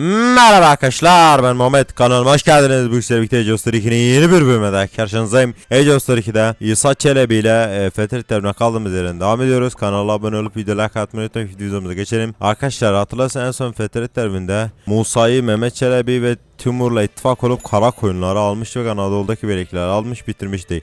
Merhaba arkadaşlar ben Muhammed kanalıma hoş geldiniz. Bu işler birlikte Story 2'nin yeni bir bölümünde karşınızdayım. Age of Story 2'de İsa Çelebi ile e, Fethet Devri'ne kaldığımız yerden devam ediyoruz. Kanala abone olup video like atmayı unutmayın. Videomuza geçelim. Arkadaşlar hatırlarsanız en son Fethet Devri'nde Musa'yı Mehmet Çelebi ve Timur'la ittifak olup kara koyunları almış ve Anadolu'daki birlikleri almış bitirmişti.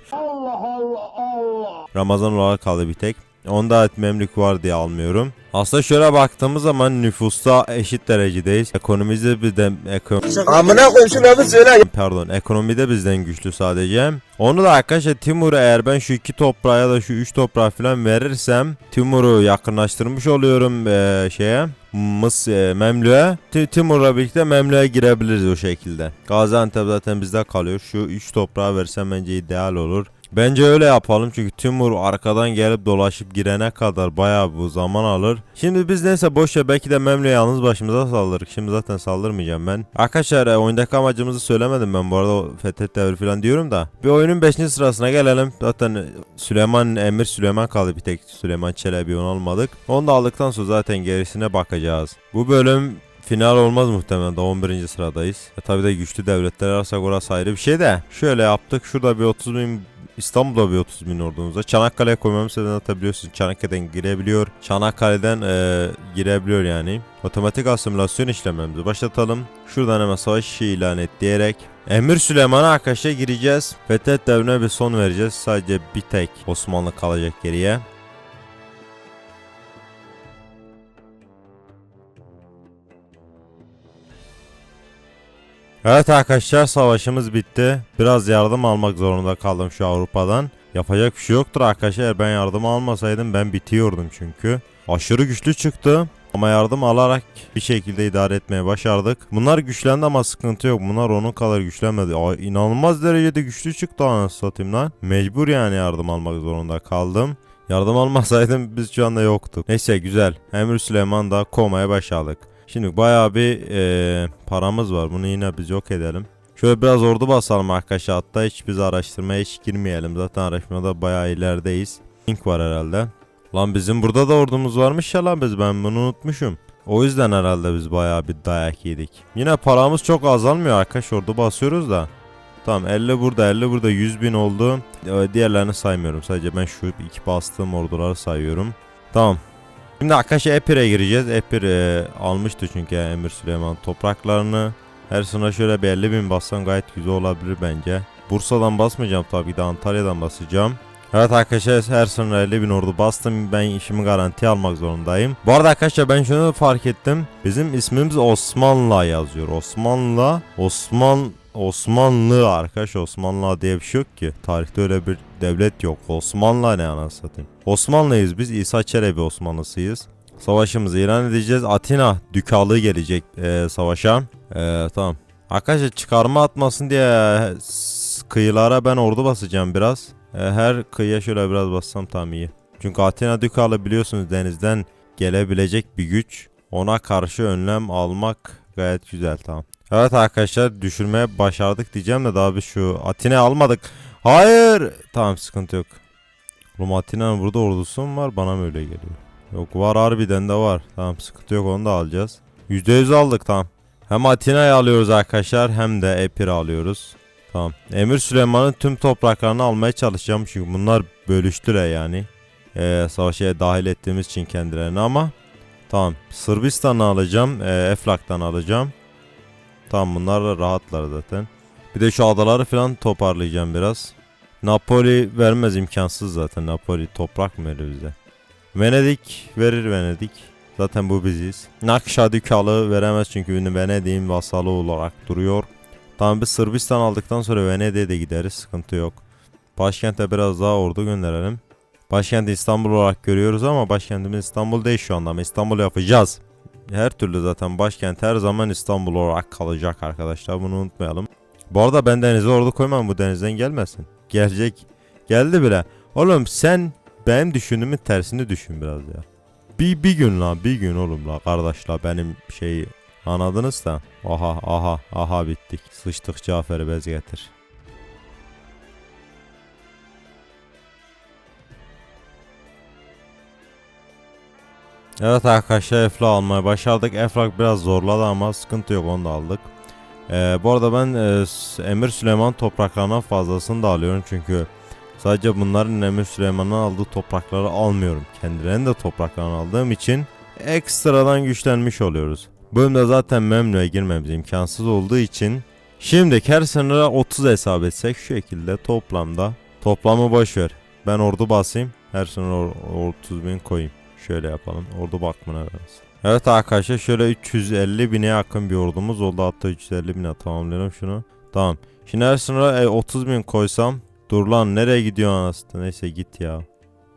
Ramazan olarak kaldı bir tek. Onda memlük var diye almıyorum. Aslında şöyle baktığımız zaman nüfusta eşit derecedeyiz. Ekonomide bizden ekon Amına koyayım şu lafı söyle. pardon ekonomide bizden güçlü sadece. Onu da arkadaşlar Timur'a eğer ben şu iki toprağa ya da şu üç toprağa falan verirsem Timur'u yakınlaştırmış oluyorum eee, şeye Mıs e, Memlü'ye. Ti- Timur'la birlikte Memlü'ye girebiliriz o şekilde. Gaziantep zaten bizde kalıyor. Şu üç toprağı versem bence ideal olur. Bence öyle yapalım çünkü Timur arkadan gelip dolaşıp girene kadar bayağı bu zaman alır. Şimdi biz neyse boş belki de Memlü'ye yalnız başımıza saldırırız. Şimdi zaten saldırmayacağım ben. Arkadaşlar e, oyundaki amacımızı söylemedim ben bu arada Fethet Devri falan diyorum da. Bir oyunun 5. sırasına gelelim. Zaten e, Süleyman Emir Süleyman kaldı bir tek Süleyman Çelebi onu almadık. Onu da aldıktan sonra zaten gerisine bakacağız. Bu bölüm Final olmaz muhtemelen de 11. sıradayız. E tabi de güçlü devletler ararsak orası ayrı bir şey de. Şöyle yaptık. Şurada bir 30 bin İstanbul'da bir 30 bin ordumuz var. Çanakkale'ye koymamız sebebini atabiliyorsun. Çanakkale'den girebiliyor. Çanakkale'den e, girebiliyor yani. Otomatik asimilasyon işlememizi başlatalım. Şuradan hemen savaş ilan et diyerek Emir Süleyman'a arkadaşlar gireceğiz. Fethet devrine bir son vereceğiz. Sadece bir tek Osmanlı kalacak geriye. Evet arkadaşlar savaşımız bitti. Biraz yardım almak zorunda kaldım şu Avrupa'dan. Yapacak bir şey yoktur arkadaşlar. Ben yardım almasaydım ben bitiyordum çünkü. Aşırı güçlü çıktı. Ama yardım alarak bir şekilde idare etmeye başardık. Bunlar güçlendi ama sıkıntı yok. Bunlar onun kadar güçlenmedi. Ay, inanılmaz derecede güçlü çıktı anasını satayım lan. Mecbur yani yardım almak zorunda kaldım. Yardım almasaydım biz şu anda yoktuk. Neyse güzel. Emir Süleyman da kovmaya başladık. Şimdi bayağı bir eee, paramız var. Bunu yine biz yok edelim. Şöyle biraz ordu basalım arkadaşlar. Hatta hiç biz araştırmaya hiç girmeyelim. Zaten araştırmada bayağı ilerideyiz. Link var herhalde. Lan bizim burada da ordumuz varmış ya lan biz ben bunu unutmuşum. O yüzden herhalde biz bayağı bir dayak yedik. Yine paramız çok azalmıyor arkadaş ordu basıyoruz da. Tamam 50 burada 50 burada 100 bin oldu. Diğerlerini saymıyorum. Sadece ben şu iki bastığım orduları sayıyorum. Tamam. Şimdi arkadaşlar Epir'e gireceğiz. Epir e, almıştı çünkü Emir Süleyman topraklarını. Her sene şöyle bir 50 bin bassam gayet güzel olabilir bence. Bursa'dan basmayacağım tabii de Antalya'dan basacağım. Evet arkadaşlar her sene 50 bin ordu bastım. Ben işimi garanti almak zorundayım. Bu arada arkadaşlar ben şunu fark ettim. Bizim ismimiz Osmanlı yazıyor. Osmanlı, Osman, Osmanlı arkadaş Osmanlı diye bir şey yok ki. Tarihte öyle bir devlet yok. Osmanlı ne anasını satayım. Osmanlıyız biz. İsa Çelebi Osmanlısıyız. Savaşımızı ilan edeceğiz. Atina dükalığı gelecek e, savaşa. E, tamam. Arkadaşlar çıkarma atmasın diye e, kıyılara ben ordu basacağım biraz. E, her kıyıya şöyle biraz bassam tam iyi. Çünkü Atina dükalı biliyorsunuz denizden gelebilecek bir güç. Ona karşı önlem almak gayet güzel tamam. Evet arkadaşlar düşürmeye başardık diyeceğim de daha biz şu Atina'yı almadık. Hayır. Tamam sıkıntı yok. Oğlum Atina'nın burada ordusu mu var bana mı öyle geliyor? Yok var harbiden de var. Tamam sıkıntı yok onu da alacağız. %100 aldık tamam. Hem Atina'yı alıyoruz arkadaşlar hem de Epir'i alıyoruz. Tamam. Emir Süleyman'ın tüm topraklarını almaya çalışacağım çünkü bunlar bölüştüler yani. Ee, savaşa dahil ettiğimiz için kendilerini ama tamam. Sırbistan'ı alacağım. E, Eflak'tan alacağım. Tamam bunlar da rahatlar zaten. Bir de şu adaları falan toparlayacağım biraz. Napoli vermez imkansız zaten. Napoli toprak mı verir bize? Venedik verir Venedik. Zaten bu biziz. Nakşadükalı veremez çünkü Venedik'in vasalı olarak duruyor. Tamam biz Sırbistan aldıktan sonra Venedik'e de gideriz. Sıkıntı yok. Başkente biraz daha ordu gönderelim. Başkenti İstanbul olarak görüyoruz ama başkentimiz İstanbul değil şu anda ama İstanbul yapacağız. Her türlü zaten başkent her zaman İstanbul olarak kalacak arkadaşlar bunu unutmayalım. Bu arada ben denize ordu koymam bu denizden gelmesin. Gelecek. Geldi bile. Oğlum sen benim düşündüğümün tersini düşün biraz ya. Bir, bir gün la bir gün oğlum la kardeşler benim şeyi anladınız da. Aha aha aha bittik. Sıçtık Cafer'i bez getir. Evet arkadaşlar Efla almayı başardık. Eflak biraz zorladı ama sıkıntı yok onu da aldık. Ee, bu arada ben e, Emir Süleyman topraklarından fazlasını da alıyorum çünkü sadece bunların Emir Süleyman'ın aldığı toprakları almıyorum. Kendilerinin de topraklarını aldığım için ekstradan güçlenmiş oluyoruz. Bölümde zaten Memnu'ya girmemiz imkansız olduğu için şimdi her sınıra 30 hesap etsek şu şekilde toplamda toplamı boş ver. Ben ordu basayım her sınıra or- 30 bin koyayım. Şöyle yapalım. Ordu bakımına veririz. Evet arkadaşlar şöyle 350 bine yakın bir ordumuz oldu. Hatta 350 bine tamamlayalım şunu. Tamam. Şimdi her sınıra e, 30 bin koysam. Dur lan nereye gidiyor anasını? Neyse git ya.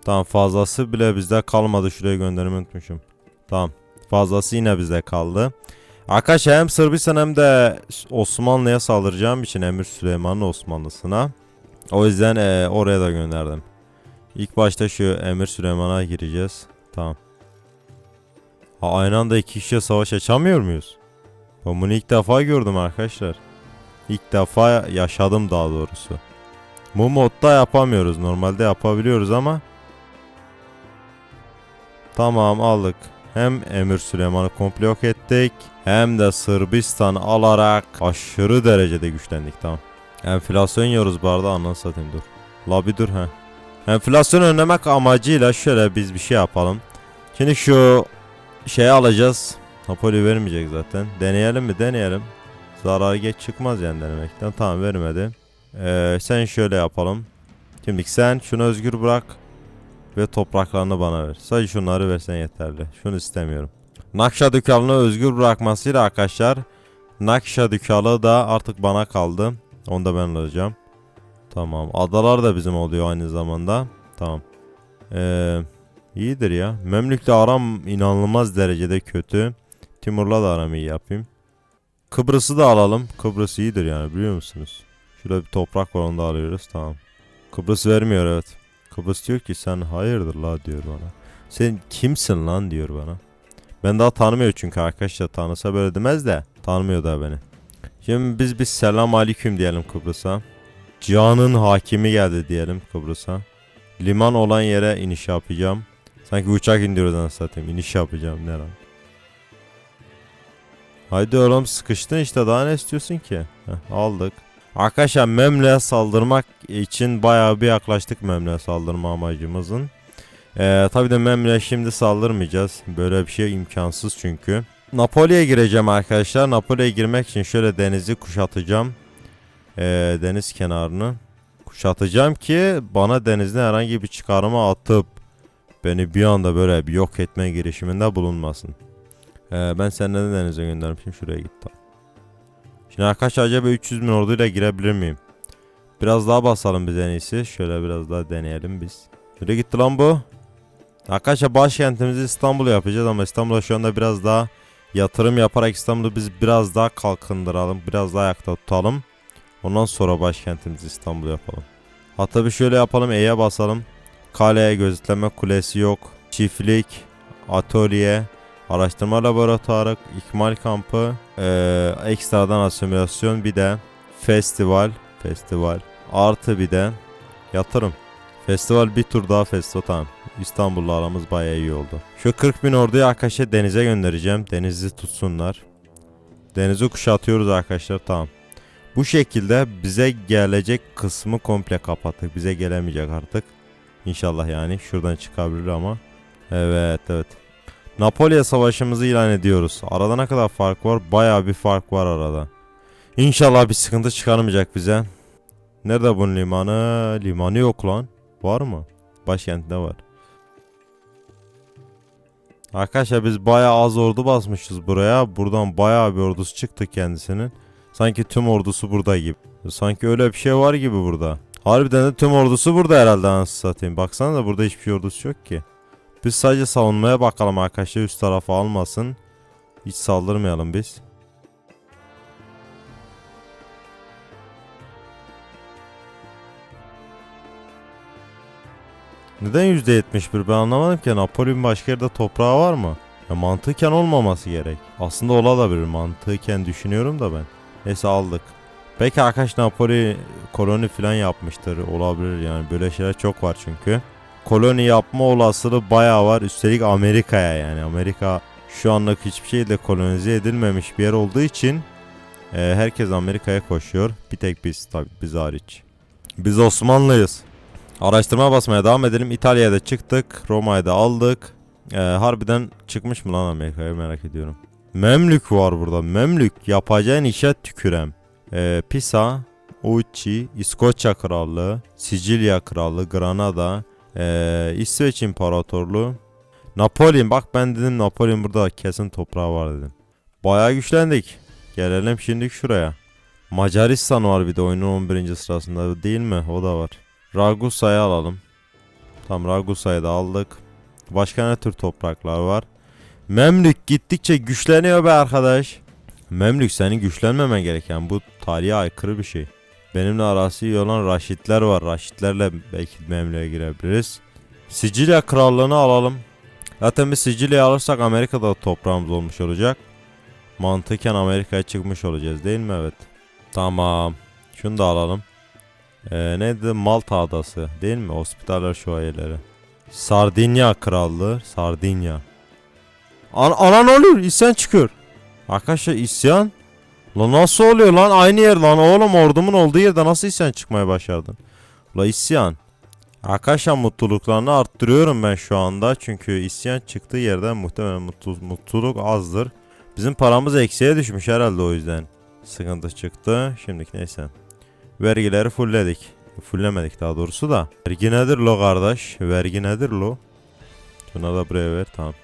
Tamam fazlası bile bizde kalmadı. Şuraya göndermeyi unutmuşum. Tamam. Fazlası yine bizde kaldı. Arkadaşlar hem Sırbistan hem de Osmanlı'ya saldıracağım için Emir Süleyman'ın Osmanlısına. O yüzden e, oraya da gönderdim. İlk başta şu Emir Süleyman'a gireceğiz. Tamam. Ha, aynı anda iki kişiye savaş açamıyor muyuz? Ben bunu ilk defa gördüm arkadaşlar. İlk defa yaşadım daha doğrusu. Bu modda yapamıyoruz. Normalde yapabiliyoruz ama. Tamam aldık. Hem Emir Süleyman'ı komple yok ettik. Hem de Sırbistan alarak aşırı derecede güçlendik tamam. Enflasyon yiyoruz bu arada satayım dur. La dur he. Enflasyon önlemek amacıyla şöyle biz bir şey yapalım. Şimdi şu şeyi alacağız. Napoli vermeyecek zaten. Deneyelim mi? Deneyelim. Zarar geç çıkmaz yani denemekten. Tamam vermedi. Ee, sen şöyle yapalım. Şimdi sen şunu özgür bırak. Ve topraklarını bana ver. Sadece şunları versen yeterli. Şunu istemiyorum. Nakşa Dükalını özgür bırakmasıyla arkadaşlar. Nakşa Dükalı da artık bana kaldı. Onu da ben alacağım. Tamam. Adalar da bizim oluyor aynı zamanda. Tamam. Eee... İyidir ya. Memlük'le aram inanılmaz derecede kötü. Timur'la da aram iyi yapayım. Kıbrıs'ı da alalım. Kıbrıs iyidir yani biliyor musunuz? Şurada bir toprak var onu da alıyoruz tamam. Kıbrıs vermiyor evet. Kıbrıs diyor ki sen hayırdır la diyor bana. Sen kimsin lan diyor bana. Ben daha tanımıyor çünkü arkadaşlar tanısa böyle demez de tanımıyor da beni. Şimdi biz bir selam aleyküm diyelim Kıbrıs'a. Cihan'ın hakimi geldi diyelim Kıbrıs'a. Liman olan yere iniş yapacağım. Sanki uçak indiriyoruz anasını satayım. İniş yapacağım ne. Haydi oğlum sıkıştın işte daha ne istiyorsun ki? Heh, aldık. Arkadaşlar Memle'ye saldırmak için bayağı bir yaklaştık Memle'ye saldırma amacımızın. Ee, tabii de Memle'ye şimdi saldırmayacağız. Böyle bir şey imkansız çünkü. Napoli'ye gireceğim arkadaşlar. Napoli'ye girmek için şöyle denizi kuşatacağım. Ee, deniz kenarını kuşatacağım ki bana denizde herhangi bir çıkarıma atıp beni bir anda böyle bir yok etme girişiminde bulunmasın. Ee, ben seni neden denize göndermişim şuraya git. Şimdi arkadaşlar acaba 300 bin orduyla girebilir miyim? Biraz daha basalım biz en iyisi. Şöyle biraz daha deneyelim biz. Nereye gitti lan bu? Arkadaşlar başkentimizi İstanbul yapacağız ama İstanbul'a şu anda biraz daha yatırım yaparak İstanbul'u biz biraz daha kalkındıralım. Biraz daha ayakta tutalım. Ondan sonra başkentimizi İstanbul yapalım. Hatta bir şöyle yapalım E'ye basalım. Kale, gözetleme kulesi yok. Çiftlik, atölye, araştırma laboratuvarı, ikmal kampı, eee, ekstradan asimilasyon bir de festival, festival artı bir de yatırım. Festival bir tur daha festival tamam. İstanbul'la aramız bayağı iyi oldu. Şu 40 bin orduyu arkadaşlar denize göndereceğim. Denizi tutsunlar. Denizi kuşatıyoruz arkadaşlar tamam. Bu şekilde bize gelecek kısmı komple kapattık. Bize gelemeyecek artık. İnşallah yani. Şuradan çıkabilir ama. Evet evet. Napolya savaşımızı ilan ediyoruz. Arada ne kadar fark var? Bayağı bir fark var arada. İnşallah bir sıkıntı çıkarmayacak bize. Nerede bunun limanı? Limanı yok lan. Var mı? Başkentte var. Arkadaşlar biz bayağı az ordu basmışız buraya. Buradan bayağı bir ordusu çıktı kendisinin. Sanki tüm ordusu burada gibi. Sanki öyle bir şey var gibi burada. Harbiden de tüm ordusu burada herhalde anasını satayım. Baksana da burada hiçbir şey ordusu yok ki. Biz sadece savunmaya bakalım arkadaşlar üst tarafı almasın. Hiç saldırmayalım biz. Neden %71 ben anlamadım ki Napoli'nin başka yerde toprağı var mı? Ya mantıken olmaması gerek. Aslında olabilir mantıken düşünüyorum da ben. Neyse aldık. Belki arkadaş Napoli koloni falan yapmıştır olabilir yani böyle şeyler çok var çünkü. koloni yapma olasılığı bayağı var. Üstelik Amerika'ya yani. Amerika şu anlık hiçbir şeyle kolonize edilmemiş bir yer olduğu için e, herkes Amerika'ya koşuyor. Bir tek biz tabii biz hariç. Biz Osmanlıyız. Araştırma basmaya devam edelim. İtalya'da çıktık. Roma'yı da aldık. E, harbiden çıkmış mı lan Amerika'ya merak ediyorum. Memlük var burada. Memlük. Yapacağın işe tükürem. E, Pisa, Ucci, İskoçya Krallığı, Sicilya Krallığı, Granada, e, İsveç İmparatorluğu, Napolyon. Bak ben dedim Napolyon burada kesin toprağı var dedim. Bayağı güçlendik. Gelelim şimdi şuraya. Macaristan var bir de oyunun 11. sırasında değil mi? O da var. Ragusa'yı alalım. Tam Ragusa'yı da aldık. Başka ne tür topraklar var? Memlük gittikçe güçleniyor be arkadaş. Memlük senin güçlenmemen gereken bu tarihe aykırı bir şey. Benimle arası iyi olan Raşitler var. Raşitlerle belki Memlük'e girebiliriz. Sicilya krallığını alalım. Zaten biz Sicilya'yı alırsak Amerika'da toprağımız olmuş olacak. Mantıken Amerika'ya çıkmış olacağız değil mi? Evet. Tamam. Şunu da alalım. Ee, neydi? Malta adası değil mi? Hospitaller şövalyeleri. Sardinya krallığı. Sardinya. An ana ne oluyor? İsyan çıkıyor. Arkadaşlar isyan. La nasıl oluyor lan? Aynı yer lan oğlum ordumun olduğu yerde nasıl isyan çıkmaya başardın? La isyan. Arkadaşlar mutluluklarını arttırıyorum ben şu anda. Çünkü isyan çıktığı yerden muhtemelen mutlu, mutluluk azdır. Bizim paramız eksiye düşmüş herhalde o yüzden. Sıkıntı çıktı. Şimdiki neyse. Vergileri fullledik. Fulllemedik daha doğrusu da. Vergi nedir lo kardeş? Vergi nedir lo? Şuna da buraya ver tamam.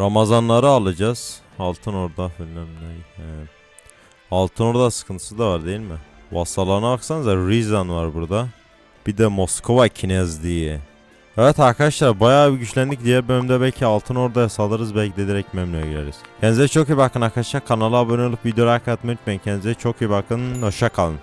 Ramazanları alacağız. Altın orada bilmem ne. Altın orada sıkıntısı da var değil mi? Vasallarına baksanıza Rizan var burada. Bir de Moskova Kinezliği. Evet arkadaşlar bayağı bir güçlendik. Diğer bölümde belki Altın Ordu'ya salırız. Belki de direkt Memlü'ye gireriz. Kendinize çok iyi bakın arkadaşlar. Kanala abone olup videoya like atmayı unutmayın. Kendinize çok iyi bakın. Hoşça kalın.